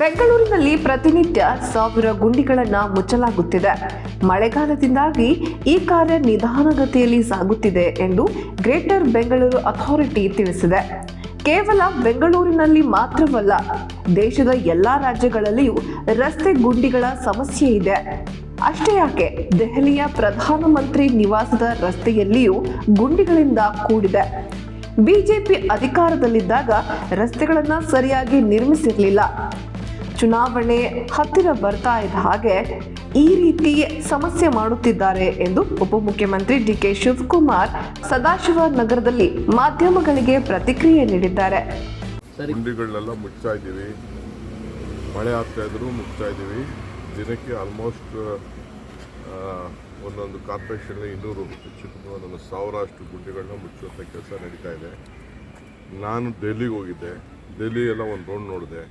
ಬೆಂಗಳೂರಿನಲ್ಲಿ ಪ್ರತಿನಿತ್ಯ ಸಾವಿರ ಗುಂಡಿಗಳನ್ನು ಮುಚ್ಚಲಾಗುತ್ತಿದೆ. ಮಳೆಗಾಲದಿಂದಾಗಿ ಈ ಕಾರ್ಯ ನಿಧಾನಗತಿಯಲ್ಲಿ ಸಾಗುತ್ತಿದೆ ಎಂದು ಗ್ರೇಟರ್ ಬೆಂಗಳೂರು ಅಥಾರಿಟಿ ತಿಳಿಸಿದೆ. ಕೇವಲ ಬೆಂಗಳೂರಿನಲ್ಲಿ ಮಾತ್ರವಲ್ಲ, ದೇಶದ ಎಲ್ಲಾ ರಾಜ್ಯಗಳಲ್ಲಿಯೂ ರಸ್ತೆ ಗುಂಡಿಗಳ ಸಮಸ್ಯೆ ಇದೆ. ಅಷ್ಟೇ ಯಾಕೆ, ದೆಹಲಿಯ ಪ್ರಧಾನಮಂತ್ರಿ ನಿವಾಸದ ರಸ್ತೆಯಲ್ಲಿಯೂ ಗುಂಡಿಗಳಿಂದ ಕೂಡಿದೆ. ಬಿಜೆಪಿ ಅಧಿಕಾರದಲ್ಲಿದ್ದಾಗ ರಸ್ತೆಗಳನ್ನು ಸರಿಯಾಗಿ ನಿರ್ಮಿಸಿರಲಿಲ್ಲ. ಚುನಾವಣೆ ಹತ್ತಿರ ಬರ್ತಾ ಇದ್ದ ಹಾಗೆ ಈ ರೀತಿ ಸಮಸ್ಯೆ ಮಾಡುತ್ತಿದ್ದಾರೆ ಎಂದು ಉಪಮುಖ್ಯಮಂತ್ರಿ ಡಿ ಕೆ ಶಿವಕುಮಾರ್ ಸದಾಶಿವ ನಗರದಲ್ಲಿ ಮಾಧ್ಯಮಗಳಿಗೆ ಪ್ರತಿಕ್ರಿಯೆ ನೀಡಿದ್ದಾರೆ. ಗುಂಡಿಗಳನ್ನೆಲ್ಲ ಮುಚ್ತಾ ಇದ್ದೀವಿ. ಮಳೆ ಆಗ್ತಾ ಇದ್ರು ಮುಚ್ತಾ ಇದ್ದೀವಿ. ದಿನಕ್ಕೆ ಆಲ್ಮೋಸ್ಟ್ ಒಂದೊಂದು ಕಾರ್ಪೊರೇಷನ್ ಇನ್ನೂರು ಹೆಚ್ಚು ಒಂದೊಂದು ಸಾವಿರಷ್ಟು ಗುಂಡಿಗಳನ್ನ ಮುಚ್ಚುವಂಥ ಕೆಲಸ ನಡೀತಾ ಇದೆ. ನಾನು ಡೆಲ್ಲಿಗೆ ಹೋಗಿದ್ದೆ. ಡೆಲ್ಲಿ ಎಲ್ಲ ಒಂದು ರೌಂಡ್ ನೋಡಿದೆ.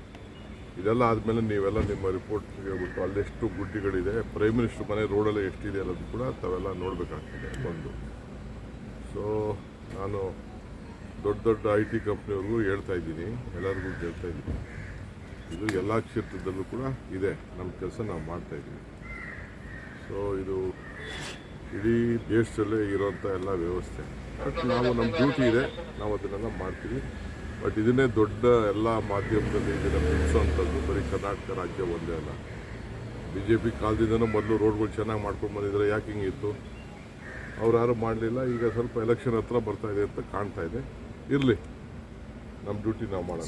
ಇದೆಲ್ಲ ಆದಮೇಲೆ ನೀವೆಲ್ಲ ನಿಮ್ಮ ರಿಪೋರ್ಟ್ ಹೇಳ್ಬಿಟ್ಟು ಅಲ್ಲೆಷ್ಟು ಗುಡ್ಡಿಗಳಿದೆ ಪ್ರೈಮ್ ಮಿನಿಸ್ಟ್ರ್ ಮನೆ ರೋಡಲ್ಲಿ ಎಷ್ಟಿದೆ ಅನ್ನೋದು ಕೂಡ ತಾವೆಲ್ಲ ನೋಡಬೇಕಾಗ್ತದೆ ಒಂದು ಸೊ ನಾನು ದೊಡ್ಡ ದೊಡ್ಡ ಐ ಟಿ ಕಂಪ್ನಿಯವ್ರಿಗೂ ಹೇಳ್ತಾ ಇದ್ದೀನಿ, ಎಲ್ಲರಿಗೂ ಹೇಳ್ತಾ ಇದ್ದೀನಿ. ಇದು ಎಲ್ಲ ಕ್ಷೇತ್ರದಲ್ಲೂ ಕೂಡ ಇದೆ, ನಮ್ಮ ಕೆಲಸ ನಾವು ಮಾಡ್ತಾ ಇದ್ದೀವಿ. ಸೊ ಇದು ಇಡೀ ದೇಶದಲ್ಲೇ ಇರೋಂಥ ಎಲ್ಲ ವ್ಯವಸ್ಥೆ. ಬಟ್ ನಾವು ನಮ್ಮ ಡ್ಯೂಟಿ ಇದೆ, ನಾವು ಅದನ್ನೆಲ್ಲ ಮಾಡ್ತೀವಿ. ಬಟ್ ಇದನ್ನೇ ದೊಡ್ಡ ಎಲ್ಲ ಮಾಧ್ಯಮದಲ್ಲಿ ಇದನ್ನು ಬಿಡಿಸೋವಂಥದ್ದು, ಬರೀ ಕರ್ನಾಟಕ ರಾಜ್ಯ ಒಂದೇ ಅಲ್ಲ. ಬಿ ಜೆ ಪಿ ಕಾಲದಿಂದನೂ ಮೊದಲು ರೋಡ್ಗಳು ಚೆನ್ನಾಗಿ ಮಾಡ್ಕೊಂಡು ಬಂದಿದ್ದಾರೆ ಯಾಕೆ ಹಿಂಗಿತ್ತು ಅವ್ರು ಯಾರು ಮಾಡಲಿಲ್ಲ, ಈಗ ಸ್ವಲ್ಪ ಎಲೆಕ್ಷನ್ ಹತ್ರ ಬರ್ತಾ ಇದೆ ಅಂತ ಕಾಣ್ತಾ ಇದೆ. ಇರಲಿ ನಮ್ಮ ಡ್ಯೂಟಿ ನಾವು ಮಾಡೋಣ.